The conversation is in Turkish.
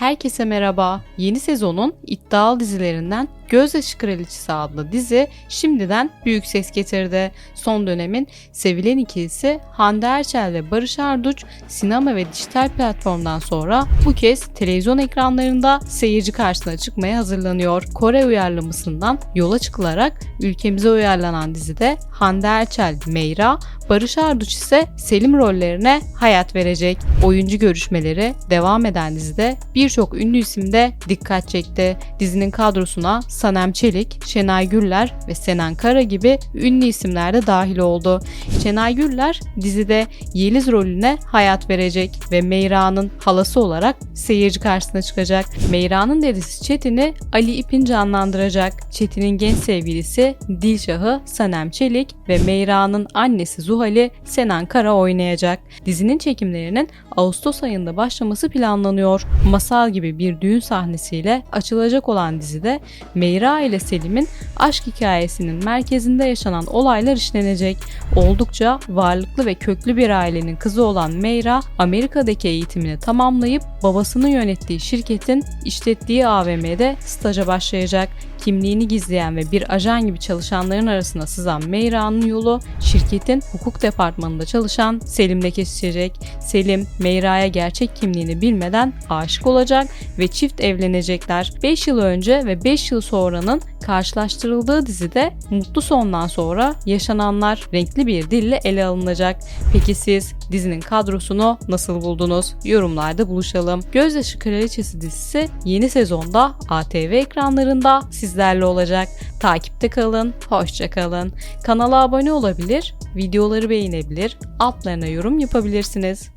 Herkese merhaba. Yeni sezonun iddialı dizilerinden Gözyaşı Kraliçesi adlı dizi şimdiden büyük ses getirdi. Son dönemin sevilen ikilisi Hande Erçel ve Barış Arduç sinema ve dijital platformdan sonra bu kez televizyon ekranlarında seyirci karşısına çıkmaya hazırlanıyor. Kore uyarlamasından yola çıkılarak ülkemize uyarlanan dizide Hande Erçel, Meyra, Barış Arduç ise Selim rollerine hayat verecek. Oyuncu görüşmeleri devam eden dizide birçok ünlü isim de dikkat çekti. Dizinin kadrosuna Sanem Çelik, Şenay Güller ve Senan Kara gibi ünlü isimler de dahil oldu. Şenay Güller dizide Yeliz rolüne hayat verecek ve Meyra'nın halası olarak seyirci karşısına çıkacak. Meyra'nın dedesi Çetin'i Ali İpin canlandıracak. Çetin'in genç sevgilisi Dilşah'ı Sanem Çelik ve Meyra'nın annesi Zuhal'i Senan Kara oynayacak. Dizinin çekimlerinin Ağustos ayında başlaması planlanıyor. Masal gibi bir düğün sahnesiyle açılacak olan dizide Meyra ile Selim'in aşk hikayesinin merkezinde yaşanan olaylar işlenecek. Oldukça varlıklı ve köklü bir ailenin kızı olan Meyra, Amerika'daki eğitimini tamamlayıp babasının yönettiği şirketin işlettiği AVM'de staja başlayacak. Kimliğini gizleyen ve bir ajan gibi çalışanların arasına sızan Meyra'nın yolu şirketin hukuk departmanında çalışan Selim'le kesişecek. Selim, Meyra'ya gerçek kimliğini bilmeden aşık olacak ve çift evlenecekler. 5 yıl önce ve 5 yıl sonranın karşılaştırıldığı dizide mutlu sondan sonra yaşananlar renkli bir dille ele alınacak. Peki siz dizinin kadrosunu nasıl buldunuz? Yorumlarda buluşalım. Gözyaşı Kraliçesi dizisi yeni sezonda ATV ekranlarında sizlerle olacak. Takipte kalın, hoşça kalın. Kanala abone olabilir, videoları beğenebilir, altlarına yorum yapabilirsiniz.